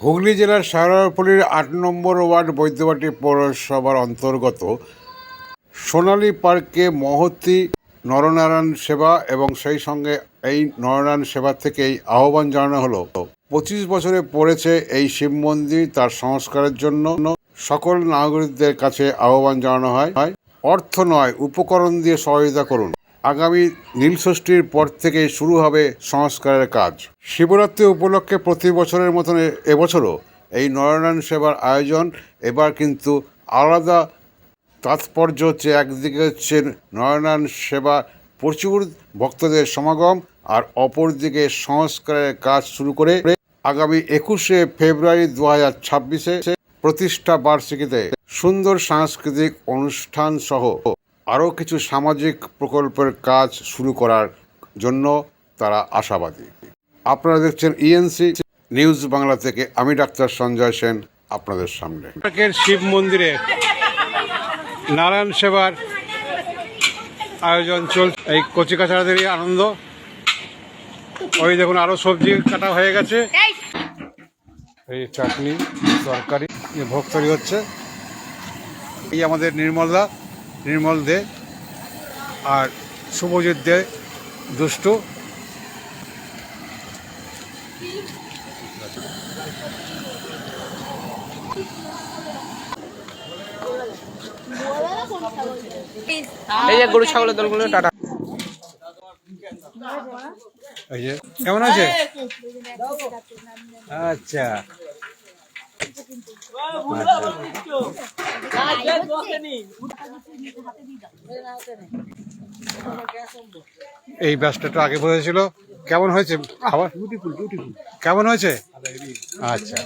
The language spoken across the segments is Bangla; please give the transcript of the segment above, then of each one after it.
হুগলি জেলার সারারপল্লির আট নম্বর ওয়ার্ড বৈদ্যবাটি পৌরসভার অন্তর্গত সোনালী পার্কে মহতি নরনারায়ণ সেবা এবং সেই সঙ্গে এই নরনারায়ণ সেবা থেকেই আহ্বান জানানো হলো। পঁচিশ বছরে পড়েছে এই শিব মন্দির তার সংস্কারের জন্য। সকল নাগরিকদের কাছে আহ্বান জানানো হয়। অর্থ নয়, উপকরণ দিয়ে সহযোগিতা করুন। আগামী নীলষষ্ঠীর পর থেকে শুরু হবে সংস্কারের কাজ। শিবরাত্রি উপলক্ষে প্রতি বছরের মতন এবছরও এই নরনারায়ণ সেবার আয়োজন। এবার কিন্তু আলাদা তাৎপর্য হচ্ছে, একদিকে হচ্ছে নরনারায়ণ সেবা প্রচুর ভক্তদের সমাগম আর অপরদিকে সংস্কারের কাজ শুরু করে আগামী একুশে ফেব্রুয়ারি দু হাজার ছাব্বিশে প্রতিষ্ঠা বার্ষিকীতে সুন্দর সাংস্কৃতিক অনুষ্ঠান সহ আরও কিছু সামাজিক প্রকল্পের কাজ শুরু করার জন্য তারা আশাবাদী। আপনারা দেখছেন ইএনসি নিউজ বাংলা থেকে। আমি ডাক্তার সঞ্জয় সেন, আপনাদের সামনে। শিব মন্দিরে নারায়ণ সেবার আয়োজন চল এই কচি কাছাড়াদেরই আনন্দ। ওই দেখুন আরও সবজি কাটা হয়ে গেছে। এই চাটনি, তরকারি ভোগ তৈরি হচ্ছে। এই আমাদের নির্মলদা। নির্মল দে আর শুভজিৎ দে দুষ্টু। এই যে গরু ছাগলের দলগুলো টাটা। এই যে কেমন আছে? আচ্ছা। এই একটু আগে বসেছিল কেমন হয়েছে? খাবার কেমন হয়েছে? আচ্ছা।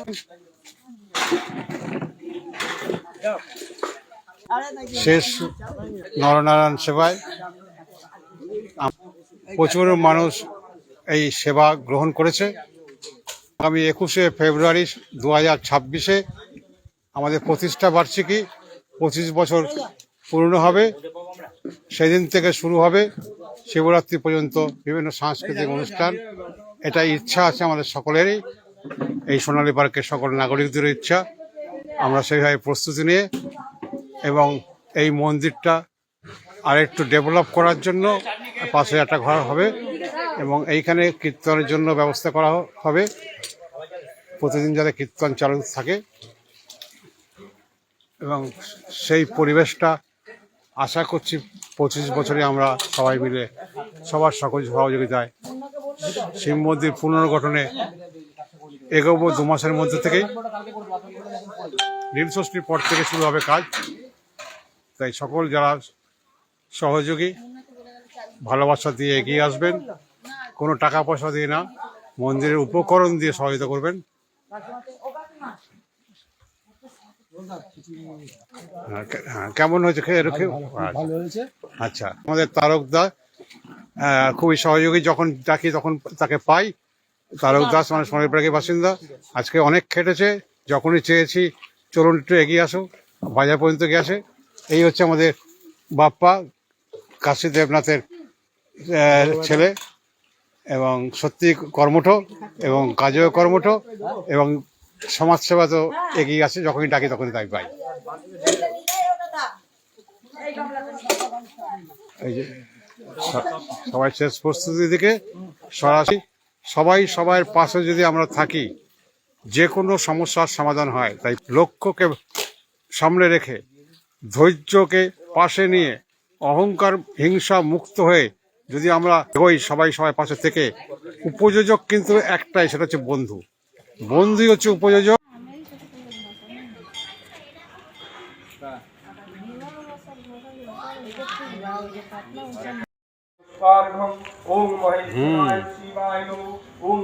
শেষ নরনারায়ণ সেবায়। প্রচুর মানুষ এই সেবা গ্রহণ করেছে। আগামী একুশে ফেব্রুয়ারি দু হাজার ছাব্বিশে আমাদের প্রতিষ্ঠা বার্ষিকী পঁচিশ বছর পূর্ণ হবে। সেদিন থেকে শুরু হবে শিবরাত্রি পর্যন্ত বিভিন্ন সাংস্কৃতিক অনুষ্ঠান। এটা ইচ্ছা আছে আমাদের সকলেরই। এই সোনালী পার্কের সকল নাগরিকদের ইচ্ছা। আমরা সেইভাবে প্রস্তুতি নিয়ে এবং এই মন্দিরটা আর একটু ডেভেলপ করার জন্য পাশে একটা ঘর হবে এবং এইখানে কীর্তনের জন্য ব্যবস্থা করা হবে। প্রতিদিন যাতে কীর্তন চালু থাকে এবং সেই পরিবেশটা আশা করছি পঁচিশ বছরে আমরা সবাই মিলে, সবার সকল সহযোগিতায় শিব মন্দির পুনর্গঠনে এগোবো দু মাসের মধ্যে থেকেই। নীলষষ্ঠীর পর থেকে শুরু হবে কাজ, তাই সকল যারা সহযোগী, ভালোবাসা দিয়ে এগিয়ে আসবেন, কোনো টাকা পয়সা দিয়ে না, মন্দিরের উপকরণ দিয়ে সহায়তা করবেন। কেমন হয়েছে? খেয়ে রেখে ভালো হয়েছে। আচ্ছা আমাদের তারক দা খুবই সহযোগী যখন ডাকি তখন তাকে পাই। তারক দাস মানে সোনারপাড়াকে বাসিন্দা। আজকে অনেক খেটেছে যখনই চেয়েছি চলুন একটু এগিয়ে আসো বাজার পর্যন্ত আসে। এই হচ্ছে আমাদের বাপ্পা কাশী দেবনাথের ছেলে। এবং সত্যি কর্মঠ এবং কাজেও কর্মঠ এবং সমাজসেবা তো এগিয়ে আসে যখনই ডাকি তখনই তাই পাই। এই যে সবাই শেষ প্রস্তুতি দিকে সরাসরি। সবাই সবার পাশে যদি আমরা থাকি, যে কোনো সমস্যার সমাধান হয়, তাই লক্ষ্যকে সামনে রেখে ধৈর্যকে পাশে নিয়ে অহংকার, হিংসা মুক্ত হয়ে যদি আমরা হই সবাই সবাই পাশে থেকে উপযোজক কিন্তু একটাই সেটা হচ্ছে বন্ধু। বন্ধুই হচ্ছে উপযোজক। ওম